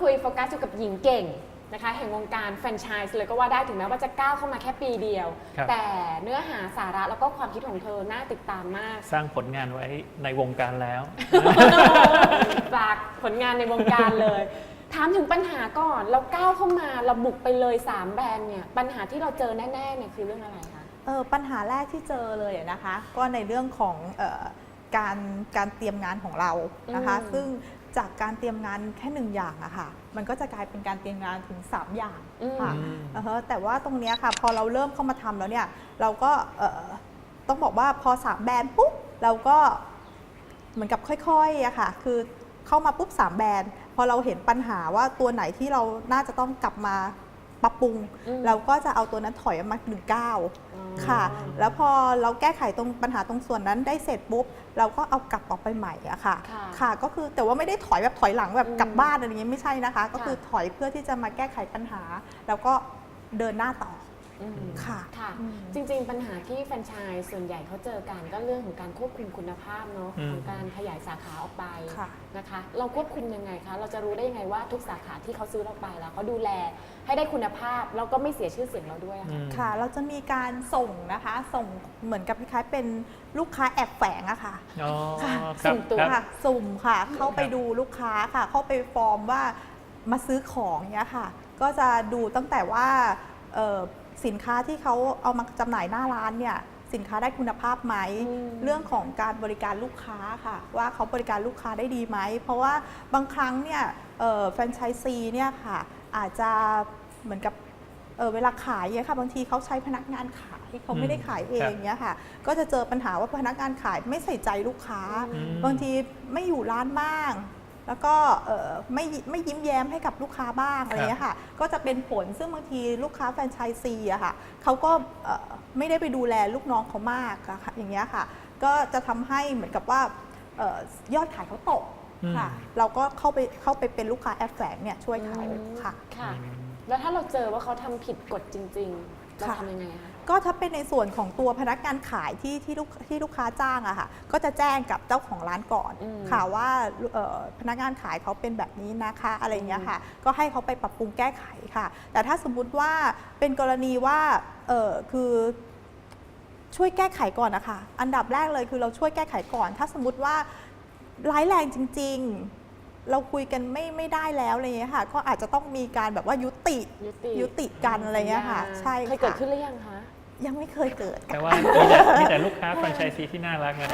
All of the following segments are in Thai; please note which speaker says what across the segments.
Speaker 1: คุยโฟกัสอยู่กับหญิงเก่งนะคะแห่งวงการแฟรนไชส์เลยก็ว่าได้ถึงแม้ว่าจะก้าวเข้ามาแค่ปีเดียว
Speaker 2: ครับ
Speaker 1: แต่เนื้อหาสาระแล้วก็ความคิดของเธอน่าติดตามมาก
Speaker 2: สร้างผลงานไว้ในวงการแล้ว
Speaker 1: ฝากผลงานในวงการเลย ถามถึงปัญหาก่อนเราก้าวเข้ามาเราบุกไปเลย 3 แบรนด์เนี่ยปัญหาที่เราเจอแน่ๆเนี่ยคือเรื่องอะไรคะ
Speaker 3: เออปัญหาแรกที่เจอเลยอะนะคะ ก็ในเรื่องของเออการการเตรียมงานของเรานะคะ
Speaker 1: อืม
Speaker 3: ซึ่ง จากการเตรียมงานแค่หนึ่งอย่างอะค่ะ มันก็จะกลายเป็นการเตรียมงานถึง 3 อย่าง
Speaker 1: อืม
Speaker 3: ค่ะ
Speaker 2: อืม
Speaker 3: อ่าฮะแต่ว่าตรงเนี้ยค่ะ พอเราเริ่มเข้ามาทำแล้วเนี่ย เราก็เอ่อต้องบอกว่าพอสามแบรนด์ปุ๊บเราก็เหมือนกับค่อยๆอะค่ะ คือเข้ามาปุ๊บสามแบรนด์ พอเราเห็นปัญหาว่าตัวไหนที่เราน่าจะต้องกลับมา ปรับปรุง
Speaker 1: อืม
Speaker 3: เราก็จะเอาตัวนั้นถอยออกมาหนึ่งก้าว
Speaker 1: อ๋อ
Speaker 3: ค่ะ แล้วพอเราแก้ไขตรงปัญหาตรงส่วนนั้นได้เสร็จปุ๊บ เราก็เอากลับออกไปใหม่อะค่ะ
Speaker 1: ค่ะ
Speaker 3: ค่ะก็คือแต่ว่าไม่ได้ถอยแบบถอยหลังแบบ
Speaker 1: อืม
Speaker 3: กลับบ้านอะไรอย่างเงี้ยไม่ใช่นะคะ ก็
Speaker 1: ค่ะ
Speaker 3: คือถอยเพื่อที่จะมาแก้ไขปัญหา แล้วก็เดินหน้าต่อ
Speaker 1: อืม
Speaker 3: ค่ะ
Speaker 1: ค่ะ
Speaker 3: อืม
Speaker 1: จริงๆ ปัญหาที่แฟรนไชส์ส่วนใหญ่เขาเจอกันก็เรื่องของการควบคุมคุณภาพเนาะ
Speaker 2: อืม
Speaker 1: ของการขยายสาขาออกไป
Speaker 3: ค่ะ
Speaker 1: นะคะ เราควบคุมยังไงคะ เราจะรู้ได้ยังไงว่าทุกสาขาที่เขาซื้อเราไปแล้วเขาดูแลให้ได้คุณภาพแล้วก็ไม่เสียชื่อเสียงเราด้วยอะ
Speaker 2: อื
Speaker 1: ค่ะ
Speaker 2: ม
Speaker 3: ค่ะ เราจะมีการส่งนะคะ ส่งเหมือนกับคล้ายๆเป็นลูกค้าแอบแฝงอะค่ะ
Speaker 2: อ๋อ
Speaker 3: ค่ะ
Speaker 2: ครับ
Speaker 1: สุ่มตัว
Speaker 2: ครับ
Speaker 3: ค่ะ สุ่มค่ะ เข้าไป
Speaker 2: ครับ
Speaker 3: ดูลูกค้าค่ะ เข้าไปฟอร์มว่ามาซื้อของเนี้ยค่ะ ก็จะดูตั้งแต่ว่าเอ่อ สินค้าที่เขาเอามาจำหน่ายหน้าร้านเนี่ยสินค้าได้คุณภาพไหม
Speaker 1: อืม
Speaker 3: เรื่องของการบริการลูกค้าค่ะ ว่าเขาบริการลูกค้าได้ดีไหม เพราะว่าบางครั้งเนี่ยเอ่อแฟรนไชส์ซีเนี่ยค่ะอาจจะเหมือนกับเอ่อเวลาขายเนี่ยค่ะบางทีเขาใช้พนักงานขายเขาไม่ได้ขายเองเนี่ยค่ะ ก็จะเจอปัญหาว่าพนักงานขายไม่ใส่ใจลูกค้า
Speaker 2: อืม
Speaker 3: บางทีไม่อยู่ร้านบ้าง แล้วก็เอ่อไม่ไม่ยิ้มแย้มให้กับลูกค้าบ้างอะไรอย่างเงี้ยค่ะ ก็จะเป็นผลซึ่งบางทีลูกค้าแฟรนไชส์ซีอะค่ะเขาก็เอ่อไม่ได้ไปดูแลลูกน้องเขามากอะค่ะอย่างเงี้ยค่ะ ก็จะทำให้เหมือนกับว่าเอ่อยอดขายเขาตกค่ะ
Speaker 2: อืม
Speaker 3: เราก็เข้าไปเข้าไปเป็นลูกค้าแอบแฝงเนี่ยช่วยเขาค่ะ
Speaker 1: ค่ะ แล้วถ้าเราเจอว่าเขาทำผิดกฎจริงๆเรา
Speaker 3: ค่ะ
Speaker 1: ทำยังไงคะ
Speaker 3: ก็ถ้าเป็นในส่วนของตัวพนักงานขายที่ที่ลูกที่ลูกค้าจ้างอะค่ะก็จะแจ้งกับเจ้าของร้านก่อน
Speaker 1: อืม
Speaker 3: ค่ะว่าเอ่อพนักงานขายเขาเป็นแบบนี้นะคะอะไรอย่างเงี้ยค่ะ ก็ให้เขาไปปรับปรุงแก้ไขค่ะ แต่ถ้าสมมุติว่าเป็นกรณีว่าเออคือ ช่วยแก้ไขก่อนนะคะ อันดับแรกเลยคือเราช่วยแก้ไขก่อน ถ้าสมมติว่าร้ายแรงจริง ๆ เราคุยกันไม่ไม่ได้แล้วอะไรอย่างเงี้ยค่ะ ก็อาจจะต้องมีการแบบว่ายุติ
Speaker 1: ยุติ
Speaker 3: ยุติกันอะไรเงี้ยค่ะ
Speaker 1: สัญญา
Speaker 3: ใช่
Speaker 1: เคยเกิด
Speaker 3: ค่ะ
Speaker 1: ขึ้นหรือยังคะ
Speaker 3: ยังไม่เคยเกิด
Speaker 2: แต่ว่ามีแต่มีแต่ลูกค้าแฟรนไชส์ซีที่น่ารักนะ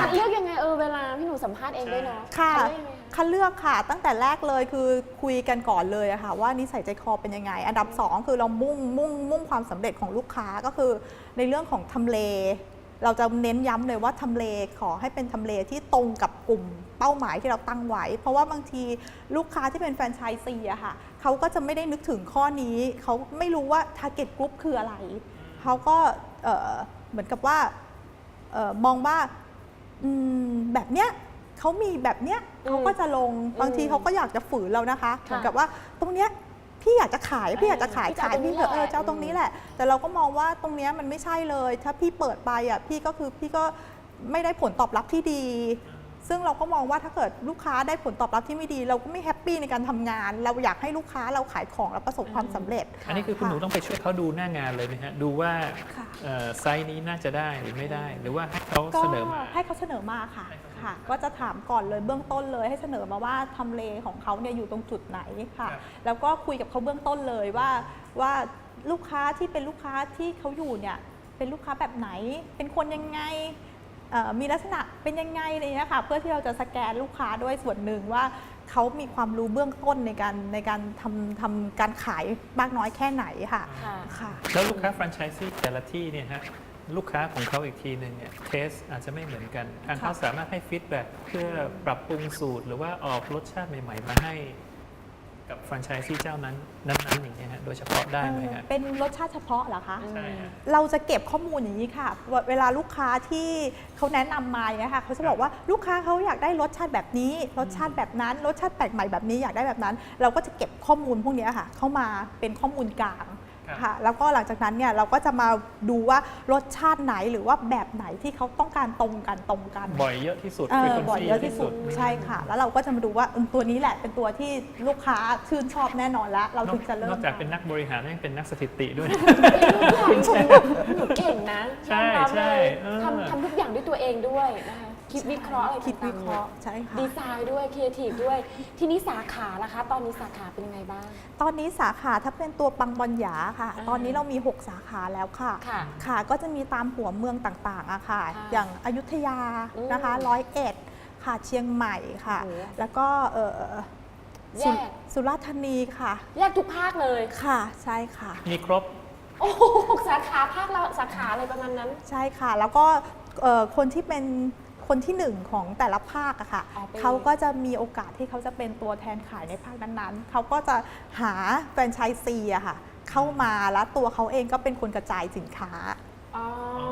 Speaker 1: คัดเลือกยังไงเออเวลาพี่หนูสัมภาษณ์เองด้วยเนาะ
Speaker 3: ค่ะ
Speaker 1: คัดเลือกยังไงคะ
Speaker 3: คัดเลือกค่ะ ตั้งแต่แรกเลยคือคุยกันก่อนเลยอะค่ะ ว่านิสัยใจคอเป็นยังไง อันดับ 2 คือเรามุ่งมุ่งมุ่งความสำเร็จของลูกค้าก็คือ ในเรื่องของทำเล เราจะเน้นย้ำเลยว่าทำเลขอให้เป็นทำเลที่ตรงกับกลุ่มเป้าหมายที่เราตั้งไว้ เพราะว่าบางทีลูกค้าที่เป็นแฟรนไชส์ซีอะค่ะเขาก็จะไม่ได้นึกถึงข้อนี้เขาไม่รู้ว่า target group คืออะไร เขาก็เอ่อเหมือนกับว่าเออมองว่าอืมแบบเนี้ยเขามีแบบเนี้ย
Speaker 1: อืม
Speaker 3: เขาก็จะลงบางที
Speaker 1: อืม
Speaker 3: เขาก็อยากจะฝืนเรานะคะ
Speaker 1: ค่ะ
Speaker 3: เหมือนกับว่าตรงเนี้ยพี่อยากจะขายพี่อยากจะขาย
Speaker 1: พี่จะเอา
Speaker 3: ขายพี่เถอะ
Speaker 1: ตรงนี้
Speaker 3: เออ
Speaker 1: แหละ
Speaker 3: เจ้าตรงนี้แหละ แต่เราก็มองว่าตรงเนี้ยมันไม่ใช่เลย ถ้าพี่เปิดไปอะพี่ก็คือพี่ก็ไม่ได้ผลตอบรับที่ดี ซึ่งเราก็มองว่าถ้าเกิดลูกค้าได้ผลตอบรับที่ไม่ดี เราก็ไม่แฮปปี้ในการทำงาน เราอยากให้ลูกค้าเราขายของแล้วประสบความสำเร็จ
Speaker 2: อันนี้คือคุณหนูต้องไปช่วยเขาดูหน้างานเลยไหมฮะ ดูว่า
Speaker 3: ค่ะ
Speaker 2: เอ่อไซส์นี้น่าจะได้หรือไม่ได้ หรือว่าให้เขา
Speaker 3: ก็
Speaker 2: เสนอมา
Speaker 3: ให้เขาเสนอมาค่ะค่ะ ก็จะถามก่อนเลยเบื้องต้นเลย ให้เสนอมาว่าทำเลของเขาเนี่ยอยู่ตรงจุดไหนค่ะ
Speaker 2: ครับ
Speaker 3: แล้วก็คุยกับเขาเบื้องต้นเลยว่าว่าลูกค้าที่เป็นลูกค้าที่เขาอยู่เนี่ยเป็นลูกค้าแบบไหน เป็นคนยังไงเอ่อ มีลักษณะเป็นยังไงอะไรเงี้ยค่ะเพื่อที่เราจะสแกนลูกค้าด้วยส่วนหนึ่งว่าเขามีความรู้เบื้องต้นในการในการทำทำการขายมากน้อยแค่ไหนค่ะ
Speaker 1: ค่ะ
Speaker 3: ค่ะ
Speaker 2: แล้วลูกค้าแฟรนไชส์ซีแต่ละที่เนี่ยฮะลูกค้าของเขาอีกทีหนึ่งเนี่ยเทสอาจจะไม่เหมือนกันทางเขา
Speaker 3: ค่ะ
Speaker 2: สามารถให้ฟีดแบ็กเพื่อปรับปรุงสูตร หรือว่าออกรสชาติใหม่ ๆ มาให้ กับแฟรนไชส์ซีเจ้านั้นนั้นๆอย่างเงี้ยฮะโดยเฉพาะได้ไหมฮะ
Speaker 3: เอ่อเป็นรสชาติเฉพาะเหรอคะ
Speaker 2: ใช่ฮะ
Speaker 3: เราจะเก็บข้อมูลอย่างนี้ค่ะ เวเวลาลูกค้าที่เขาแนะนำมาอย่างเงี้ยค่ะเขาจะบอกว่าลูกค้าเขาอยากได้รสชาติแบบนี้ รสชาติแบบนั้น รสชาติแปลกใหม่แบบนี้อยากได้แบบนั้น เราก็จะเก็บข้อมูลพวกเนี้ยค่ะ เข้ามาเป็นข้อมูลกลาง
Speaker 2: ครับ
Speaker 3: ค่ะแล้วก็หลังจากนั้นเนี่ยเราก็จะมาดูว่ารสชาติไหนหรือว่าแบบไหนที่เขาต้องการตรงกันตรงกัน
Speaker 2: บ่อยเยอะที่สุด
Speaker 3: เออ
Speaker 2: frequency
Speaker 3: บ่อยเยอะที่สุดใช่ค่ะ แล้วเราก็จะมาดูว่าเออตัวนี้แหละเป็นตัวที่ลูกค้าชื่นชอบแน่นอนแล้ว เรา
Speaker 2: นอ
Speaker 3: ถึ
Speaker 2: ก
Speaker 3: งจะเริ่ม
Speaker 2: นอกจากเป็นนักบริหารยังเป็นนักสถิติด้วย
Speaker 1: คุณชมแบบหนูเก่งนะ
Speaker 2: ใช่
Speaker 1: ยอมรับ
Speaker 2: ใช่
Speaker 1: เลย
Speaker 2: เออ
Speaker 1: ทำทำทุกอย่างด้วยตัวเองด้วยนะคะ คิดวิเคราะห์อะไร
Speaker 3: คิดวิ
Speaker 1: ต่าง
Speaker 3: เค
Speaker 1: ๆ
Speaker 3: ราะห์ใช่ค่ะ
Speaker 1: ดีไซน์ด้วยครีเอทีฟด้วย ที่นี้สาขาล่ะคะ ตอนนี้สาขาเป็นยังไงบ้าง
Speaker 3: ตอนนี้สาขาถ้าเป็นตัวปังบอลหยาค่ะ
Speaker 1: อ่า
Speaker 3: ตอนนี้เรามี 6 สาขาแล้วค่ะ
Speaker 1: ค่ะ
Speaker 3: ค่ะก็จะมีตามหัวเมืองต่างๆอะค่ะ
Speaker 1: ค่ะ
Speaker 3: อย่างอยุธยา
Speaker 1: อืม
Speaker 3: นะคะร้อยเอ็ดค่ะเชียงใหม่ค่ะ
Speaker 1: โอ้โห
Speaker 3: แล้วก็เอ่อ
Speaker 1: แย
Speaker 3: สุ
Speaker 1: ก
Speaker 3: สุราษฎร์ธานีค่ะ
Speaker 1: แยกทุกภาคเลย
Speaker 3: ค่ะใช่ค่ะ
Speaker 2: มีครบ
Speaker 1: โอ้โหสาขาภาคละสาขาอะไรประมาณนั้น
Speaker 3: ใช่ค่ะ แล้วก็เอ่อคนที่เป็น คนที่หนึ่งของแต่ละภาคอะค่ะ
Speaker 1: อ๋อเป็น
Speaker 3: เขาก็จะมีโอกาสที่เขาจะเป็นตัวแทนขายในภาคนั้นๆ เขาก็จะหาแฟรนไชส์ซีอะค่ะเข้ามาแล้วตัวเขาเองก็เป็นคนกระจายสินค้า
Speaker 1: อ๋อ
Speaker 3: ใช่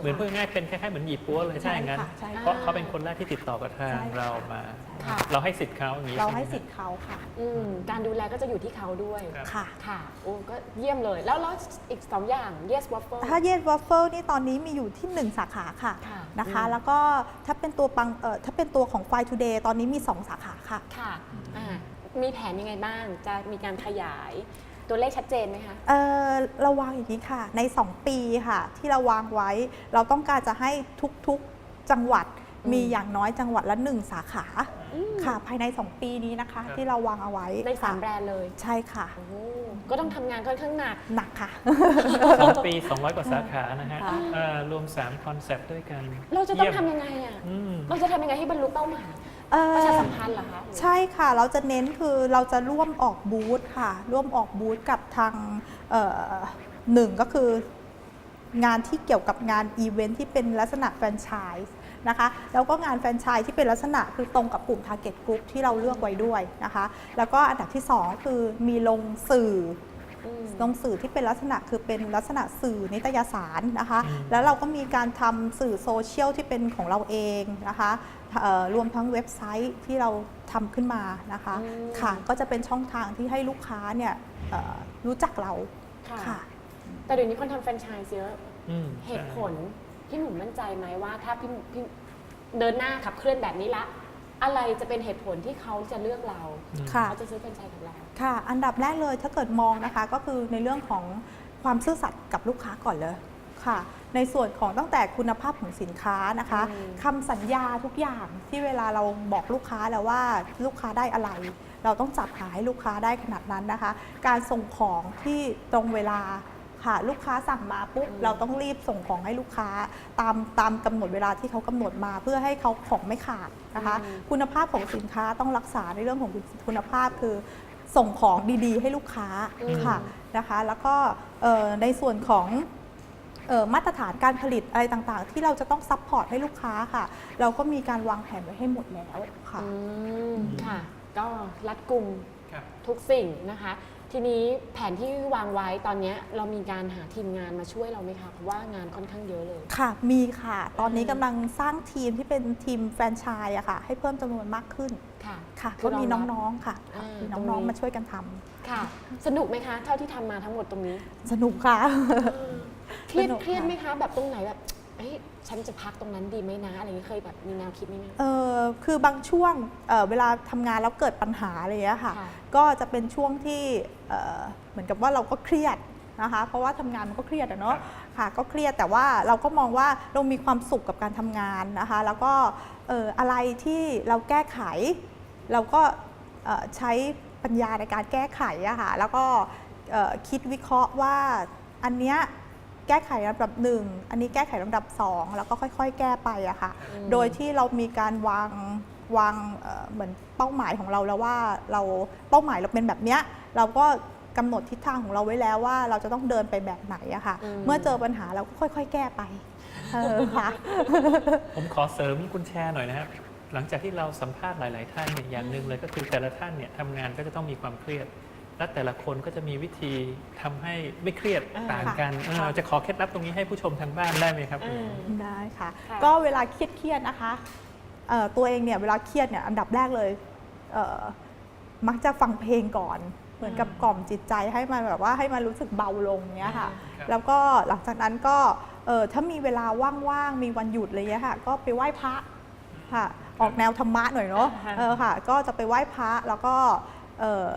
Speaker 2: เหมือนพูดง่ายๆเป็นคล้ายๆเหมือนหยิบปัวเลยใช่อย่างนั้น
Speaker 3: ค่ะใช่ค่ะ
Speaker 2: เพราะเขาเป็นคนแรกที่ติดต่อกับทาง
Speaker 3: ใช่ค่ะ
Speaker 2: เรามา
Speaker 1: ค่ะ
Speaker 2: เราให้สิทธิ์เขาอย่างนี้
Speaker 3: เรา
Speaker 2: ช่ไม
Speaker 3: ให้
Speaker 2: ฮะ
Speaker 3: สิทธิ์เขาค่ะ
Speaker 1: อืมการดูแลก็จะอยู่ที่เขาด้วย
Speaker 2: ครับ
Speaker 3: ค่ะ
Speaker 1: ค่ะโอ้ก็เยี่ยมเลย แล้วแล้วอีกสองอย่าง yes waffle
Speaker 3: ถ้าเยสวอฟเฟิลนี่ตอนนี้มีอยู่ที่ 1 สาขาค่ะ
Speaker 1: ค่ะ
Speaker 3: นะคะ
Speaker 1: อืม
Speaker 3: แล้วก็ถ้าเป็นตัวปังเอ่อถ้าเป็นตัวของ f i Today ตอนนี้มี 2 สาขาค่ะ
Speaker 1: ค่ะอ่ามีแผนยังไงบ้าง จะมีการขยาย ตัวเลขชัดเจนไหมคะ
Speaker 3: เอ่อเราวางอย่างนี้ค่ะ ใน 2 ปีค่ะ ที่เราวางไว้ เราต้องการจะให้ทุกๆจังหวัด
Speaker 1: อืม
Speaker 3: มีอย่างน้อยจังหวัดละ1สาขาค่ะ ภายใน 2 ปีนี้นะคะ
Speaker 2: ครับ
Speaker 3: ที่เราวางเอาไว้
Speaker 1: ในสาม
Speaker 3: ค่ะ
Speaker 1: แบรนด์เลย
Speaker 3: ใช่ค่ะ
Speaker 1: โอ้โหก็ต้องทำงานค่อนข้างหนัก
Speaker 3: หนักค่ะ
Speaker 2: สองปี 200 กว่าสาขานะฮะ
Speaker 3: ค่ะ
Speaker 2: เอ่อรวม 3 คอนเซปต์ด้วยกัน
Speaker 1: เราจะต้อง
Speaker 2: เยี่ยม
Speaker 1: ทำยังไงอะ
Speaker 2: อืม
Speaker 1: เราจะทำยังไงให้บรรลุเป้าหมาย
Speaker 3: เอ่อ
Speaker 1: ประชาสัมพันธ์เหรอคะ
Speaker 3: ใช่ค่ะ เราจะเน้นคือเราจะร่วมออกบูธค่ะ ร่วมออกบูธกับทางเอ่อหนึ่งก็คืองานที่เกี่ยวกับงานอีเวนท์ที่เป็นลักษณะแฟรนไชส์นะคะ แล้วก็งานแฟรนไชส์ที่เป็นลักษณะคือตรงกับกลุ่ม Target Group ที่เราเลือกไว้ด้วยนะคะ แล้วก็อันดับที่ 2 คือมีลงสื่อ
Speaker 1: อืม
Speaker 3: ลงสื่อที่เป็นลักษณะคือเป็นลักษณะสื่อนิตยสารนะคะ
Speaker 2: อืม
Speaker 3: แล้วเราก็มีการทำสื่อโซเชียลที่เป็นของเราเองนะคะเอ่อรวมทั้งเว็บไซต์ที่เราทำขึ้นมานะคะ
Speaker 1: อืม
Speaker 3: ค่ะก็จะเป็นช่องทางที่ให้ลูกค้าเนี่ยเอ่อรู้จักเรา
Speaker 1: ค่ะ
Speaker 3: ค่ะ
Speaker 1: แต่เดี๋ยวนี้คนทำแฟรนไชส์เยอะ
Speaker 2: อืม
Speaker 1: เหตุผ
Speaker 2: ใช่
Speaker 1: ลพี่หนุ่มมั่นใจไหมว่าถ้าพี่พี่เดินหน้าขับเคลื่อนแบบนี้ละ อะไรจะเป็นเหตุผลที่เขาจะเลือกเรา
Speaker 3: ค่ะ
Speaker 1: เขาจะซื้อแฟรนไชส์กับเรา
Speaker 3: ค่ะ อันดับแรกเลยถ้าเกิดมองนะคะก็คือในเรื่องของความซื่อสัตย์กับลูกค้าก่อนเลยค่ะ ในส่วนของตั้งแต่คุณภาพของสินค้านะคะ
Speaker 1: อืม
Speaker 3: คำสัญญาทุกอย่างที่เวลาเราบอกลูกค้าแล้วว่าลูกค้าได้อะไร เราต้องจัดหาให้ลูกค้าได้ขนาดนั้นนะคะ การส่งของที่ตรงเวลา ค่ะ ลูกค้าสั่งมาปุ๊บเราต้องรีบส่งของให้ลูกค้า ตามตามกำหนดเวลาที่เขากำหนดมาเพื่อให้เขาของไม่ขาดนะคะ
Speaker 1: อืม
Speaker 3: คุณภาพของสินค้าต้องรักษาในเรื่องของคุณภาพคือส่งของดีๆ ให้ลูกค้า
Speaker 1: อืม
Speaker 3: ค่ะนะคะ แล้วก็เอ่อในส่วนของเอ่อมาตรฐานการผลิตอะไรต่างๆ ที่เราจะต้องซัพพอร์ตให้ลูกค้าค่ะ เราก็มีการวางแผนไว้ให้หมดแล้วค่ะ
Speaker 1: อืมค่ะ ก็รัดกลุ่ม
Speaker 2: ครับ
Speaker 1: ทุกสิ่งนะคะ ทีนี้แผนที่วางไว้ตอนเนี้ยเรามีการหาทีมงานมาช่วยเราไหมคะเพราะว่างานค่อนข้างเยอะเลย
Speaker 3: ค่ะ มีค่ะ ตอนนี้
Speaker 1: อืม
Speaker 3: กำลังสร้างทีมที่เป็นทีมแฟรนไชส์อะค่ะ ให้เพิ่มจำนวนมากขึ้น
Speaker 1: ค่ะ
Speaker 3: ค่ะ
Speaker 1: คื
Speaker 3: ก็
Speaker 1: อ
Speaker 3: มี
Speaker 1: รองรับ
Speaker 3: น้องๆค่ะ
Speaker 1: อ่า
Speaker 3: มี
Speaker 1: ตรง
Speaker 3: น้อง
Speaker 1: นี้
Speaker 3: ๆมาช่วยกันทำ
Speaker 1: ค่ะ สนุกไหมคะ เท่าที่ทำมาทั้งหมดตรงนี้
Speaker 3: สนุกค่ะ
Speaker 1: เครียด
Speaker 3: สนุก
Speaker 1: เครียด
Speaker 3: ค่ะ
Speaker 1: ไหมคะ แบบตรงไหนแบบเอ้ย ฉันจะพักตรงนั้นดีไหมนะอะไรอย่างนี้เคยแบบมีแนวคิดไหมคะ
Speaker 3: เออคือบางช่วงเอ่อเวลาทำงานแล้วเกิดปัญหาอะไรอย่างเงี้ยค่ะ
Speaker 1: ค่ะ
Speaker 3: ก็จะเป็นช่วงที่เอ่อเหมือนกับว่าเราก็เครียดนะคะ เพราะว่าทำงานมันก็เครียดอะเนาะค่ะ ก็เครียดแต่ว่าเราก็มองว่าเรามีความสุขกับการทำงานนะคะ แล้วก็เอ่ออะไรที่เราแก้ไข เราก็เอ่อใช้ปัญญาในการแก้ไขอะค่ะแล้วก็เอ่อคิดวิเคราะห์ว่าอันเนี้ย แก้ไขลำดับหนึ่งอันนี้แก้ไขลำดับสองแล้วก็ค่อย ๆ แก้ไปอะค่ะ
Speaker 1: อืม
Speaker 3: โดยที่เรามีการวางวางเอ่อเหมือนเป้าหมายของเราแล้วว่าเราเป้าหมายเราเป็นแบบเนี้ยเราก็กำหนดทิศทางของเราไว้แล้วว่าเราจะต้องเดินไปแบบไหนอะค่ะ
Speaker 1: อืม
Speaker 3: เมื่อเจอปัญหาเราก็ค่อย ๆ แก้ไปเออค่ะ
Speaker 2: ผมขอเสริมคุณแชร์หน่อยนะครับหลังจากที่เราสัมภาษณ์หลาย ๆ ท่านเนี่ยอย่างหนึ่งเลยก็คือแต่ละท่านเนี่ยทำงานก็จะต้องมีความเครียด และแต่ละคนก็จะมีวิธีทำให้ไม่เครียด
Speaker 1: อ่า
Speaker 2: ต่างกันเออ
Speaker 1: ค่ะ
Speaker 2: จะขอเคล็ดลับตรงนี้ให้ผู้ชมทางบ้านได้ไหมครับ
Speaker 1: อืม
Speaker 3: ได้ค่ะ
Speaker 1: ค่ะ
Speaker 3: ก็เวลาเครียดๆนะคะเอ่อตัวเองเนี่ยเวลาเครียดเนี่ยอันดับแรกเลยเอ่อมักจะฟังเพลงก่อน เหมือนกับกล่อมจิตใจให้มันแบบว่าให้มันรู้สึกเบาลงเนี้ยค่ะ
Speaker 2: ครับ
Speaker 3: แล้วก็หลังจากนั้นก็เออถ้ามีเวลาว่างๆ มีวันหยุดอะไรเงี้ยค่ะ ก็ไปไหว้พระค่ะ ออกแนวธรรมะหน่อยเนาะ
Speaker 1: อ่าฮะ
Speaker 3: เออค่ะ ก็จะไปไหว้พระแล้วก็เออ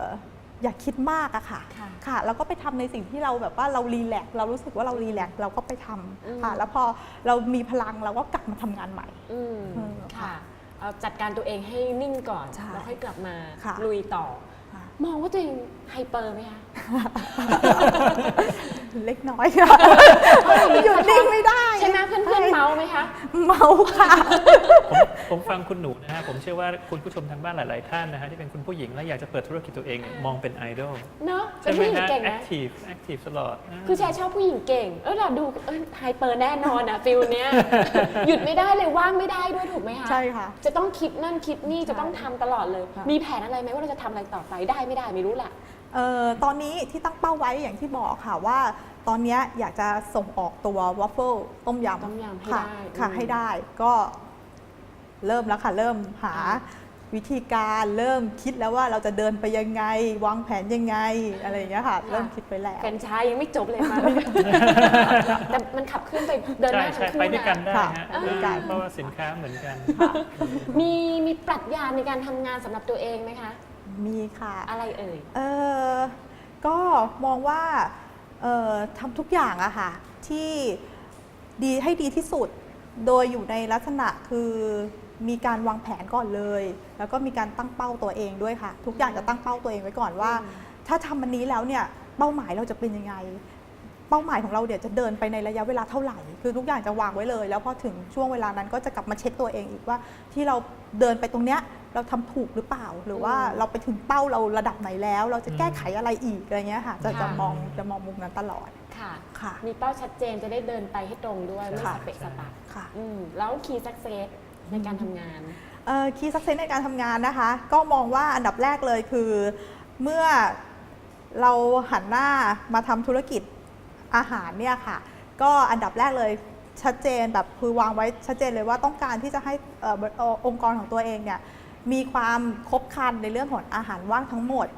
Speaker 3: อย่าคิดมากอะค่ะ
Speaker 1: ค่ะ
Speaker 3: ค่ะ แล้วก็ไปทำในสิ่งที่เราแบบว่าเรารีแลกซ์เรารู้สึกว่าเรารีแลกซ์เราก็ไปทำ
Speaker 1: อืม
Speaker 3: ค่ะ แล้วพอเรามีพลังเราก็กลับมาทำงานใหม่
Speaker 1: อืม
Speaker 3: เออ
Speaker 1: ค่ะเอาจัดการตัวเองให้นิ่งก่อน
Speaker 3: ใช่
Speaker 1: แล้วค่อยกลับมา
Speaker 3: ค่ะ
Speaker 1: ลุยต่อ
Speaker 3: ค่ะ
Speaker 1: มองว่าตัวเองไฮเปอร์ไหมคะ
Speaker 3: เล็กน้อยค่ะหยุดนิ่งไม่ได้
Speaker 1: ใช่ไหมเพื่อนๆเมาส์ไหมคะ
Speaker 3: เมาค่ะ
Speaker 2: ผมผมฟังคุณหนูนะฮะ ผมเชื่อว่าคุณผู้ชมทางบ้านหลาย ๆ ท่านนะฮะที่เป็นคุณผู้หญิงและอยากจะเปิดธุรกิจตัวเองเนี่ยมองเป็นไอดอล
Speaker 1: เนาะเป็
Speaker 2: ใช่
Speaker 1: น
Speaker 2: ไหม
Speaker 1: ผู้หญิง
Speaker 2: ฮะ
Speaker 1: เก่ง
Speaker 2: แอ
Speaker 1: นะ
Speaker 2: คทีฟแอคทีฟตลอดา
Speaker 1: คือแชร์ชอบผู้หญิงเก่ง เออเราดูเออไฮเปอร์แน่นอนอะฟิลเนี้ย หยุดไม่ได้เลยว่างไม่ได้ด้วยถูกไหมคะ
Speaker 3: ใช่ค่ะ
Speaker 1: จะต้องคิดนั่นคิดนี่
Speaker 3: ใช่
Speaker 1: จะต้องทำตลอดเลย
Speaker 3: ค่ะ
Speaker 1: มีแผนอะไรไหมว่าเราจะทำอะไรต่อไปได้ไม่ได้ไม่รู้แหละ
Speaker 3: เอ่อตอนนี้ที่ตั้งเป้าไว้อย่างที่บอกค่ะว่า ตอนเนี้ยอยากจะส่งออกตัววอฟเฟิลต้มยำ
Speaker 1: ต้มยำให้
Speaker 3: ค่ะ
Speaker 1: ได้
Speaker 3: ค่ะ
Speaker 1: อืม
Speaker 3: ให้ได้ก็เริ่มแล้วค่ะ เริ่มหา
Speaker 1: อ่า
Speaker 3: วิธีการเริ่มคิดแล้วว่าเราจะเดินไปยังไง วางแผนยังไงอะไรอย่างเงี้ยค่ะ เริ่มคิดไปแล้ว
Speaker 1: แฟรนไชายยังไม่จบเลยมา แต่มันขับเคลื่อนไปเดินห
Speaker 2: ใช่
Speaker 1: น้าทั้
Speaker 2: ใช่
Speaker 1: งคู่
Speaker 2: ไปด้วยกัน
Speaker 1: นะ
Speaker 2: ได้
Speaker 3: ค่ะ
Speaker 2: ฮะ
Speaker 3: ไปด้วยกัน
Speaker 2: เพราะว่าสินค้าเหมือนกัน
Speaker 1: มีมีปรัชญาในการทำงานสำหรับตัวเองไหมคะ
Speaker 3: มีค่ะ
Speaker 1: อะไรเอ่ย
Speaker 3: เออก็มองว่าเอ่อทำทุกอย่างอะค่ะ ที่ดีให้ดีที่สุด โดยอยู่ในลักษณะคือมีการวางแผนก่อนเลย แล้วก็มีการตั้งเป้าตัวเองด้วยค่ะ ทุกอย่างจะตั้งเป้าตัวเองไว้ก่อนว่า
Speaker 1: อืม
Speaker 3: ถ้าทำอันนี้แล้วเนี่ยเป้าหมายเราจะเป็นยังไงเป้าหมายของเราเดี๋ยวจะเดินไปในระยะเวลาเท่าไหร่ คือทุกอย่างจะวางไว้เลย แล้วพอถึงช่วงเวลานั้นก็จะกลับมาเช็คตัวเองอีกว่า ที่เราเดินไปตรงเนี้ยเราทำถูกหรือเปล่า หรือว่า
Speaker 1: อืม
Speaker 3: เราไปถึงเป้าเราระดับไหนแล้ว เราจะแก้ไขอะไรอีกอะไรเงี้ยค่ะจะ
Speaker 1: ค่ะ
Speaker 3: จะมองจะมองมุมนั้นตลอด
Speaker 1: ค่ะ
Speaker 3: ค่ะ
Speaker 1: มีเป้าชัดเจนจะได้เดินไปให้ตรงด้วยไม่
Speaker 3: ค่ะ
Speaker 1: สเปะสปะ
Speaker 3: ค่ะ
Speaker 1: อืมแล้วคีย์สักเซสในการทำงาน
Speaker 3: คีย์สักเซนในการทำงานนะคะ ก็มองว่าอันดับแรกเลยคือเมื่อเราหันหน้ามาทำธุรกิจ อาหารเนี่ยค่ะ ก็อันดับแรกเลยชัดเจนแบบคือวางไว้ชัดเจนเลยว่าต้องการที่จะให้เอ่อเอ่อองค์กรของตัวเองเนี่ยมีความครบครันในเรื่องของอาหารว่างทั้งหมด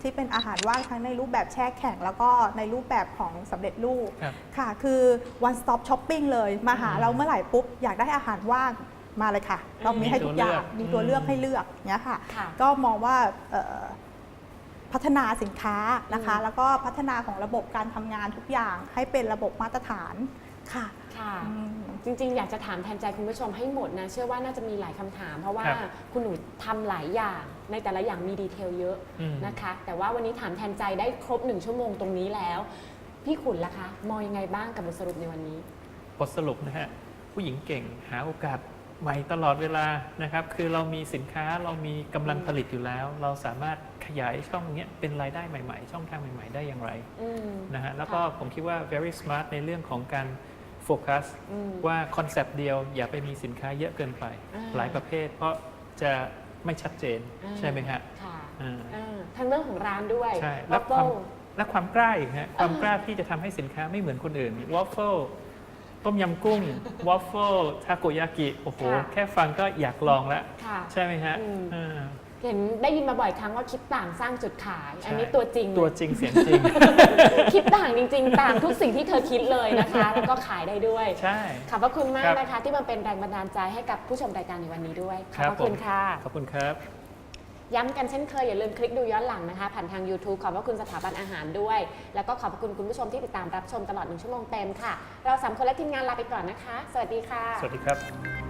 Speaker 3: ที่เป็นอาหารว่างทั้งในรูปแบบแช่แข็ง แล้วก็ในรูปแบบของสำเร็จรูป
Speaker 2: ครับ
Speaker 3: ค่ะ คือ one stop shopping เลยมาหา
Speaker 2: อืม
Speaker 3: เราเมื่อไหร่ปุ๊บ อยากได้อาหารว่างมาเลยค่ะ เรามีให้ทุกอย่าง
Speaker 2: มี
Speaker 3: มี
Speaker 2: ตั
Speaker 3: ตัว
Speaker 2: วเลื
Speaker 3: เลือ
Speaker 2: อกก
Speaker 3: ให้เลือกเนี้ยค่ะ
Speaker 1: ค่ะ
Speaker 3: ก็มองว่าเอ่อ พัฒนาสินค้านะคะ
Speaker 1: อืม
Speaker 3: แล้วก็พัฒนาของระบบการทำงานทุกอย่างให้เป็นระบบมาตรฐานค่ะ
Speaker 1: ค่ะ
Speaker 3: อืม
Speaker 1: จริงๆ อยากจะถามแทนใจคุณผู้ชมให้หมดนะ เชื่อว่าน่าจะมีหลายคำถาม เพราะว่า
Speaker 2: ครับ
Speaker 1: คุณหนูทำหลายอย่างในแต่ละอย่างมีดีเทลเยอะ
Speaker 2: อืม
Speaker 1: นะคะ แต่ว่าวันนี้ถามแทนใจได้ครบหนึ่งชั่วโมงตรงนี้แล้ว พี่ขุนล่ะคะ มองยังไงบ้างกับบทสรุปในวันนี้
Speaker 2: บทสรุปนะฮะ ผู้หญิงเก่งหาโอกาส ใหม่ตลอดเวลานะครับ คือเรามีสินค้าเรามีกำลังผลิตอยู่แล้ว เราสามารถขยายช่องเนี้ยเป็นรายได้ใหม่ ๆ ช่องทางใหม่ ๆ ได้อย่างไร
Speaker 1: อืม
Speaker 2: นะฮะแล้วก็
Speaker 1: ค่ะ
Speaker 2: ผมคิดว่า very smart ในเรื่องของการโฟกัส
Speaker 1: อืม
Speaker 2: ว่าคอนเซปต์เดียวอย่าไปมีสินค้าเยอะเกินไป
Speaker 1: อ่า
Speaker 2: หลายประเภท เพราะจะไม่ชัดเจน
Speaker 1: อ่า
Speaker 2: ใช่ไหมฮะ
Speaker 1: ค่ะ
Speaker 2: อ่า
Speaker 1: อ่าทั้งเรื่องของร้านด้วย
Speaker 2: ใช่
Speaker 1: วั
Speaker 2: และ
Speaker 1: ฟ
Speaker 2: ค
Speaker 1: เฟิ
Speaker 2: วาม
Speaker 1: ล
Speaker 2: และความกล้าอีกฮะความ
Speaker 1: อ่าก
Speaker 2: ล้าที่จะทำให้สินค้าไม่เหมือนคนอื่นวอฟเฟิล ต้มยำกุ้งวอฟเฟิลทาโกยากิโอ้โห
Speaker 1: ค่ะ
Speaker 2: แค่ฟังก็อยากลองแล้ว
Speaker 1: ค่ะ
Speaker 2: ใช่ไหมฮะ
Speaker 1: อืม
Speaker 2: อ่า
Speaker 1: เห็นได้ยินมาบ่อยครั้งว่าคิดต่างสร้างจุดขาย
Speaker 2: ใช่
Speaker 1: อันนี้ตัวจริง
Speaker 2: ตัวจริงเสียงจริง
Speaker 1: คิดต่างจริงๆ ต่างทุกสิ่งที่เธอคิดเลยนะคะ แล้วก็ขายได้ด้วย
Speaker 2: ใช่
Speaker 1: ขอบพระคุณมา
Speaker 2: ครั
Speaker 1: ก
Speaker 2: บ
Speaker 1: นะคะ ที่มาเป็นแรงบันดาลใจให้กับผู้ชมรายการในวันนี้ด้วย ขอบพระ
Speaker 2: ผ
Speaker 1: คุ
Speaker 2: ม
Speaker 1: ณค่ะ
Speaker 2: ขอบคุณครับ
Speaker 1: ย้ำกันเช่นเคยอย่าลืมคลิกดูย้อนหลังนะคะ ผ่านทาง YouTube ขอบพระคุณสถาบันอาหารด้วย แล้วก็ขอบพระคุณคุณผู้ชมที่ติดตามรับชมตลอดหนึ่งชั่วโมงเต็มค่ะ เราสามคนและทีมงานลาไปก่อนนะคะ สวัสดีค่ะ
Speaker 2: สวัสดีครับ